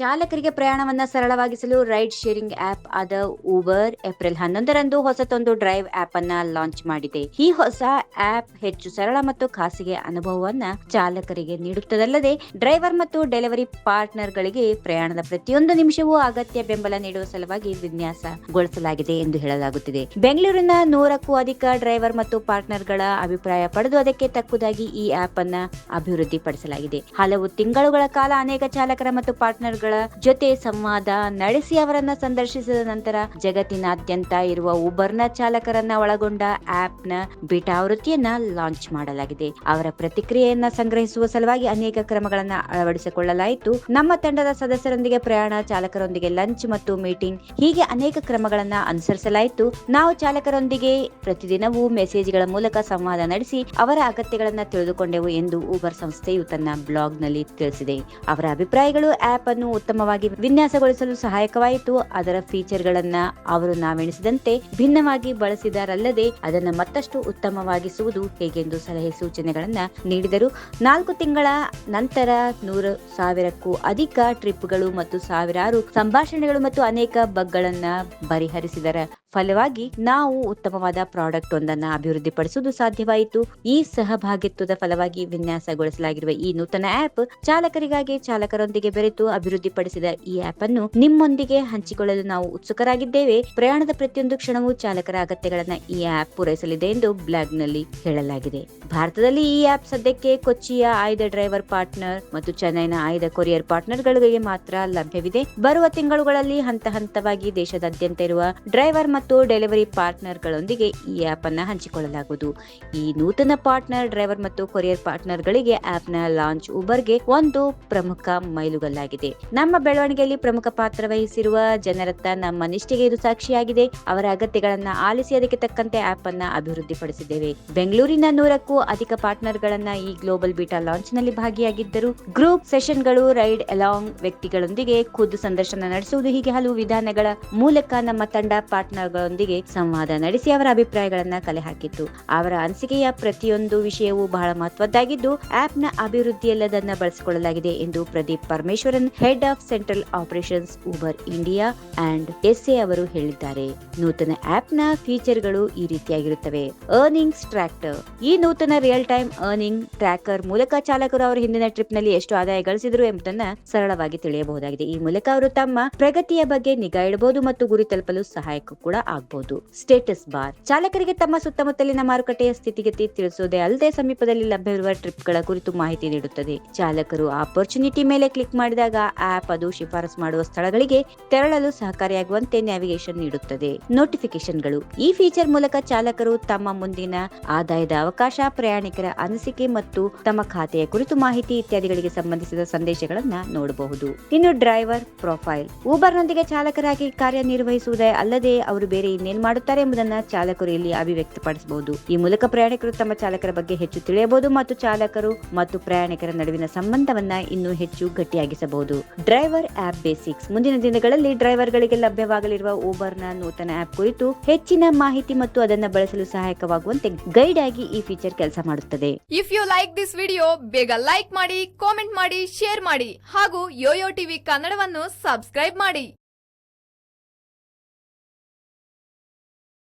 ಚಾಲಕರಿಗೆ ಪ್ರಯಾಣವನ್ನ ಸರಳವಾಗಿಸಲು ರೈಡ್ ಶೇರಿಂಗ್ ಆಪ್ ಆದ ಊಬರ್ ಏಪ್ರಿಲ್ ಹನ್ನೊಂದರಂದು ಹೊಸತೊಂದು ಡ್ರೈವ್ ಆಪ್ ಅನ್ನ ಲಾಂಚ್ ಮಾಡಿದೆ. ಈ ಹೊಸ ಆಪ್ ಹೆಚ್ಚು ಸರಳ ಮತ್ತು ಖಾಸಗಿ ಅನುಭವವನ್ನ ಚಾಲಕರಿಗೆ ನೀಡುತ್ತದಲ್ಲದೆ, ಡ್ರೈವರ್ ಮತ್ತು ಡೆಲಿವರಿ ಪಾರ್ಟ್ನರ್ ಗಳಿಗೆ ಪ್ರಯಾಣದ ಪ್ರತಿಯೊಂದು ನಿಮಿಷವೂ ಅಗತ್ಯ ಬೆಂಬಲ ನೀಡುವ ಸಲುವಾಗಿ ವಿನ್ಯಾಸಗೊಳಿಸಲಾಗಿದೆ ಎಂದು ಹೇಳಲಾಗುತ್ತಿದೆ. ಬೆಂಗಳೂರಿನ ನೂರಕ್ಕೂ ಅಧಿಕ ಡ್ರೈವರ್ ಮತ್ತು ಪಾರ್ಟ್ನರ್ಗಳ ಅಭಿಪ್ರಾಯ ಪಡೆದು ಅದಕ್ಕೆ ತಕ್ಕುದಾಗಿ ಈ ಆಪ್ ಅನ್ನ ಅಭಿವೃದ್ಧಿಪಡಿಸಲಾಗಿದೆ. ಹಲವು ತಿಂಗಳುಗಳ ಕಾಲ ಅನೇಕ ಚಾಲಕರ ಮತ್ತು ಪಾರ್ಟ್ನರ್ ಗಳ ಜೊತೆ ಸಂವಾದ ನಡೆಸಿ ಅವರನ್ನ ಸಂದರ್ಶಿಸಿದ ನಂತರ ಜಗತ್ತಿನಾದ್ಯಂತ ಇರುವ ಉಬರ್ನ ಚಾಲಕರನ್ನ ಒಳಗೊಂಡ ಆಪ್ನ ಬೀಟಾ ಆವೃತ್ತಿಯನ್ನ ಲಾಂಚ್ ಮಾಡಲಾಗಿದೆ. ಅವರ ಪ್ರತಿಕ್ರಿಯೆಯನ್ನ ಸಂಗ್ರಹಿಸುವ ಸಲುವಾಗಿ ಅನೇಕ ಕ್ರಮಗಳನ್ನ ಅಳವಡಿಸಿಕೊಳ್ಳಲಾಯಿತು. ನಮ್ಮ ತಂಡದ ಸದಸ್ಯರೊಂದಿಗೆ ಪ್ರಯಾಣ ಚಾಲಕರೊಂದಿಗೆ ಲಂಚ್ ಮತ್ತು ಮೀಟಿಂಗ್ ಹೀಗೆ ಅನೇಕ ಕ್ರಮಗಳನ್ನ ಅನುಸರಿಸಲಾಯಿತು. ನಾವು ಚಾಲಕರೊಂದಿಗೆ ಪ್ರತಿದಿನವೂ ಮೆಸೇಜ್ಗಳ ಮೂಲಕ ಸಂವಾದ ನಡೆಸಿ ಅವರ ಅಗತ್ಯಗಳನ್ನ ತಿಳಿದುಕೊಂಡೆವು ಎಂದು ಊಬರ್ ಸಂಸ್ಥೆಯು ತನ್ನ ಬ್ಲಾಗ್ನಲ್ಲಿ ತಿಳಿಸಿದೆ. ಅವರ ಅಭಿಪ್ರಾಯಗಳು ಆಪ್ ಅನ್ನು ಉತ್ತಮವಾಗಿ ವಿನ್ಯಾಸಗೊಳಿಸಲು ಸಹಾಯಕವಾಯಿತು. ಅದರ ಫೀಚರ್ ಗಳನ್ನ ಅವರು ನಾವೆಣಿಸಿದಂತೆ ಭಿನ್ನವಾಗಿ ಬಳಸಿದರಲ್ಲದೆ ಅದನ್ನು ಮತ್ತಷ್ಟು ಉತ್ತಮವಾಗಿಸುವುದು ಹೇಗೆಂದು ಸಲಹೆ ಸೂಚನೆಗಳನ್ನ ನೀಡಿದರು. ನಾಲ್ಕು ತಿಂಗಳ ನಂತರ ನೂರು ಸಾವಿರಕ್ಕೂ ಅಧಿಕ ಟ್ರಿಪ್ಗಳು ಮತ್ತು ಸಾವಿರಾರು ಸಂಭಾಷಣೆಗಳು ಮತ್ತು ಅನೇಕ ಬಗ್ಗಳನ್ನ ಪರಿಹರಿಸಿದರ ಫಲವಾಗಿ ನಾವು ಉತ್ತಮವಾದ ಪ್ರಾಡಕ್ಟ್ ಒಂದನ್ನ ಅಭಿವೃದ್ಧಿಪಡಿಸುವುದು ಸಾಧ್ಯವಾಯಿತು. ಈ ಸಹಭಾಗಿತ್ವದ ಫಲವಾಗಿ ವಿನ್ಯಾಸಗೊಳಿಸಲಾಗಿರುವ ಈ ನೂತನ ಆಪ್ ಚಾಲಕರಿಗಾಗಿ ಚಾಲಕರೊಂದಿಗೆ ಬೆರೆತು ಅಭಿವೃದ್ಧಿಪಡಿಸಿದ ಈ ಆಪ್ ಅನ್ನು ನಿಮ್ಮೊಂದಿಗೆ ಹಂಚಿಕೊಳ್ಳಲು ನಾವು ಉತ್ಸುಕರಾಗಿದ್ದೇವೆ. ಪ್ರಯಾಣದ ಪ್ರತಿಯೊಂದು ಕ್ಷಣವೂ ಚಾಲಕರ ಅಗತ್ಯಗಳನ್ನ ಈ ಆಪ್ ಪೂರೈಸಲಿದೆ ಎಂದು ಬ್ಲಾಗ್ನಲ್ಲಿ ಹೇಳಲಾಗಿದೆ. ಭಾರತದಲ್ಲಿ ಈ ಆಪ್ ಸದ್ಯಕ್ಕೆ ಕೊಚ್ಚಿಯ ಆಯ್ದ ಡ್ರೈವರ್ ಪಾರ್ಟ್ನರ್ ಮತ್ತು ಚೆನ್ನೈನ ಆಯ್ದ ಕೊರಿಯರ್ ಪಾರ್ಟ್ನರ್ ಗಳಿಗೆ ಮಾತ್ರ ಲಭ್ಯವಿದೆ. ಬರುವ ತಿಂಗಳುಗಳಲ್ಲಿ ಹಂತ ಹಂತವಾಗಿ ದೇಶದಾದ್ಯಂತ ಇರುವ ಡ್ರೈವರ್ ಮತ್ತು ಡೆಲಿವರಿ ಪಾರ್ಟ್ನರ್ಗಳೊಂದಿಗೆ ಈ ಆಪ್ ಅನ್ನು ಹಂಚಿಕೊಳ್ಳಲಾಗುವುದು. ಈ ನೂತನ ಪಾರ್ಟ್ನರ್, ಡ್ರೈವರ್ ಮತ್ತು ಕೊರಿಯರ್ ಪಾರ್ಟ್ನರ್ಗಳಿಗೆ ಗಳಿಗೆ ಆಪ್ನ ಲಾಂಚ್ ಉಬರ್ಗೆ ಒಂದು ಪ್ರಮುಖ ಮೈಲುಗಲ್ಲಾಗಿದೆ. ನಮ್ಮ ಬೆಳವಣಿಗೆಯಲ್ಲಿ ಪ್ರಮುಖ ಪಾತ್ರ ವಹಿಸಿರುವ ಜನರತ್ತ ನಮ್ಮ ನಿಷ್ಠೆಗೆ ಇದು ಸಾಕ್ಷಿಯಾಗಿದೆ. ಅವರ ಅಗತ್ಯಗಳನ್ನು ಆಲಿಸಿ ಅದಕ್ಕೆ ತಕ್ಕಂತೆ ಆ್ಯಪ್ ಅನ್ನ ಅಭಿವೃದ್ಧಿಪಡಿಸಿದ್ದೇವೆ. ಬೆಂಗಳೂರಿನ ನೂರಕ್ಕೂ ಅಧಿಕ ಪಾರ್ಟ್ನರ್ ಗಳನ್ನ ಈ ಗ್ಲೋಬಲ್ ಬೀಟಾ ಲಾಂಚ್ನಲ್ಲಿ ಭಾಗಿಯಾಗಿದ್ದರು. ಗ್ರೂಪ್ ಸೆಷನ್ಗಳು ರೈಡ್ ಅಲಾಂಗ್ ವ್ಯಕ್ತಿಗಳೊಂದಿಗೆ ಖುದ್ದು ಸಂದರ್ಶನ ನಡೆಸುವುದು ಹೀಗೆ ಹಲವು ವಿಧಾನಗಳ ಮೂಲಕ ನಮ್ಮ ತಂಡ ಪಾರ್ಟ್ನರ್ ಗಳೊಂದಿಗೆ ಸಂವಾದ ನಡೆಸಿ ಅವರ ಅಭಿಪ್ರಾಯಗಳನ್ನ ಕಲೆ ಹಾಕಿತ್ತು ಅವರ ಅನಿಸಿಕೆಯ ಪ್ರತಿಯೊಂದು ವಿಷಯವೂ ಬಹಳ ಮಹತ್ವದ್ದಾಗಿದ್ದು ಆಪ್ನ ಅಭಿವೃದ್ಧಿಯಲ್ಲದನ್ನ ಬಳಸಿಕೊಳ್ಳಲಾಗಿದೆ ಎಂದು Pradeep Parameswaran, head of central operations, Uber India and SA ಅವರು ಹೇಳಿದ್ದಾರೆ. ನೂತನ ಆಪ್ನ ಫೀಚರ್ಗಳು ಈ ರೀತಿಯಾಗಿರುತ್ತವೆ. Earnings tractor. ಈ ನೂತನ ರಿಯಲ್ ಟೈಮ್ ಅರ್ನಿಂಗ್ ಟ್ರ್ಯಾಕರ್ ಮೂಲಕ ಚಾಲಕರು ಅವರ ಹಿಂದಿನ ಟ್ರಿಪ್ನಲ್ಲಿ ಎಷ್ಟು ಆದಾಯ ಗಳಿಸಿದರು ಎಂಬುದನ್ನ ಸರಳವಾಗಿ ತಿಳಿಯಬಹುದಾಗಿದೆ. ಈ ಮೂಲಕ ಅವರು ತಮ್ಮ ಪ್ರಗತಿಯ ಬಗ್ಗೆ ನಿಗಾ ಇಡಬಹುದು ಮತ್ತು ಗುರಿ ತಲುಪಲು ಸಹಾಯಕ ಕೂಡ ಆಗಬಹುದು ಸ್ಟೇಟಸ್ ಬಾರ್ ಚಾಲಕರಿಗೆ ತಮ್ಮ ಸುತ್ತಮುತ್ತಲಿನ ಮಾರುಕಟ್ಟೆಯ ಸ್ಥಿತಿಗತಿ ತಿಳಿಸುವುದೇ ಅಲ್ಲದೆ ಸಮೀಪದಲ್ಲಿ ಲಭ್ಯವಿರುವ ಟ್ರಿಪ್ಗಳ ಕುರಿತು ಮಾಹಿತಿ ನೀಡುತ್ತದೆ. ಚಾಲಕರು ಆಪರ್ಚುನಿಟಿ ಮೇಲೆ ಕ್ಲಿಕ್ ಮಾಡಿದಾಗ ಆಪ್ ಅದು ಶಿಫಾರಸು ಮಾಡುವ ಸ್ಥಳಗಳಿಗೆ ತೆರಳಲು ಸಹಕಾರಿಯಾಗುವಂತೆ ನ್ಯಾವಿಗೇಷನ್ ನೀಡುತ್ತದೆ. ನೋಟಿಫಿಕೇಶನ್ಗಳು ಈ ಫೀಚರ್ ಮೂಲಕ ಚಾಲಕರು ತಮ್ಮ ಮುಂದಿನ ಆದಾಯದ ಅವಕಾಶ, ಪ್ರಯಾಣಿಕರ ಅನಿಸಿಕೆ ಮತ್ತು ತಮ್ಮ ಖಾತೆಯ ಕುರಿತು ಮಾಹಿತಿ ಇತ್ಯಾದಿಗಳಿಗೆ ಸಂಬಂಧಿಸಿದ ಸಂದೇಶಗಳನ್ನ ನೋಡಬಹುದು. ಇನ್ನು ಡ್ರೈವರ್ ಪ್ರೊಫೈಲ್ ಊಬರ್ನೊಂದಿಗೆ ಚಾಲಕರಾಗಿ ಕಾರ್ಯನಿರ್ವಹಿಸುವುದೇ ಅಲ್ಲದೆ ಅವರು ಬೇರೆ ಇನ್ನೇನು ಮಾಡುತ್ತಾರೆ ಎಂಬುದನ್ನ ಚಾಲಕರು ಇಲ್ಲಿ ಅಭಿವ್ಯಕ್ತಪಡಿಸಬಹುದು. ಈ ಮೂಲಕ ಪ್ರಯಾಣಿಕರು ತಮ್ಮ ಚಾಲಕರ ಬಗ್ಗೆ ಹೆಚ್ಚು ತಿಳಿಯಬಹುದು ಮತ್ತು ಚಾಲಕರು ಮತ್ತು ಪ್ರಯಾಣಿಕರ ನಡುವಿನ ಸಂಬಂಧವನ್ನ ಇನ್ನೂ ಹೆಚ್ಚು ಗಟ್ಟಿಯಾಗಿಸಬಹುದು. Driver app basics. ಮುಂದಿನ ದಿನಗಳಲ್ಲಿ ಡ್ರೈವರ್ಗಳಿಗೆ ಲಭ್ಯವಾಗಲಿರುವ ನ ನೂತನ ಆಪ್ ಕುರಿತು ಹೆಚ್ಚಿನ ಮಾಹಿತಿ ಮತ್ತು ಅದನ್ನ ಬಳಸಲು ಸಹಾಯಕವಾಗುವಂತೆ ಗೈಡ್ ಆಗಿ ಈ ಫೀಚರ್ ಕೆಲಸ ಮಾಡುತ್ತದೆ. If you like this video ಬೇಗ ಲೈಕ್ ಮಾಡಿ ಕಾಮೆಂಟ್ ಮಾಡಿ ಶೇರ್ ಮಾಡಿ ಹಾಗೂ ಯೋಯೋ ಟಿವಿ ಕನ್ನಡವನ್ನು ಸಬ್ಸ್ಕ್ರೈಬ್ ಮಾಡಿ.